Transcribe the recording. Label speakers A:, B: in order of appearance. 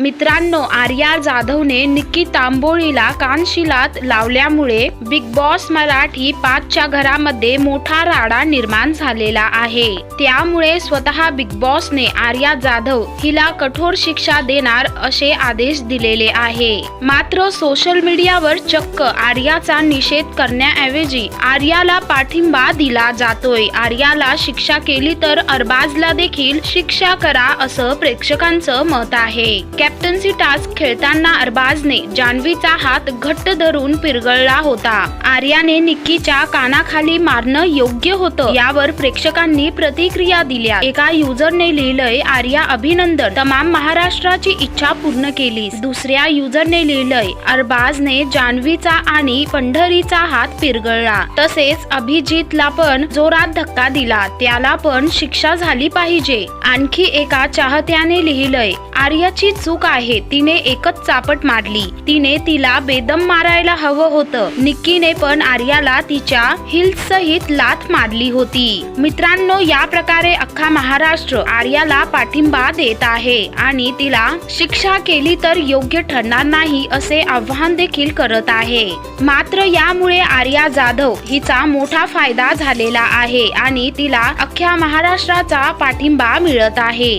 A: मित्रांनो आर्या जाधवने निक्की तांबोळीला कानशिलात लावल्यामुळे बिग बॉस मराठी पाचच्या घरामध्ये मोठा राडा निर्माण झालेला आहे. त्यामुळे स्वतः बिग बॉसने आर्या जाधव हिला कठोर शिक्षा देणार असे आदेश दिलेले आहे. मात्र सोशल मीडियावर चक्क आर्याचा निषेध करण्याऐवजी आर्याला पाठिंबा दिला जातोय. आर्याला शिक्षा केली तर अरबाजला देखील शिक्षा करा असं प्रेक्षकांचं मत आहे. कॅप्टन्सी टास्क खेळताना अरबाजने जान्हवीचा हात घट्ट धरून पिरगळला होता. आर्याने निक्कीच्या कानाखाली मारणं योग्य होतं यावर प्रेक्षकांनी प्रतिक्रिया दिल्या. एका युजरने लिहिलंय आर्या अभिनंदन. तमाम महाराष्ट्राची इच्छा पूर्ण केली दुसऱ्या युजरने लिहिलंय अरबाजने जान्हवीचा आणि पंढरीचा हात पिरगळला. तसेच अभिजितला पण जोरात धक्का दिला. त्याला पण शिक्षा झाली पाहिजे. आणखी एका चाहत्याने लिहिलंय आर्याची चूक आहे. तिने एकच चापट मारली. तिने तिला बेदम मारायला हवं होतं. निक्कीने पण आर्याला तिच्या हिल्स सहित लाथ मारली होती. मित्रांनो या प्रकारे अख्खा महाराष्ट्र आर्याला पाठिंबा देत आहे आणि तिला शिक्षा केली तर योग्य ठरणार नाही असे आव्हान देखील करत आहे. मात्र यामुळे आर्या जाधव हिचा मोठा फायदा झालेला आहे आणि तिला अख्ख्या महाराष्ट्राचा पाठिंबा मिळत आहे.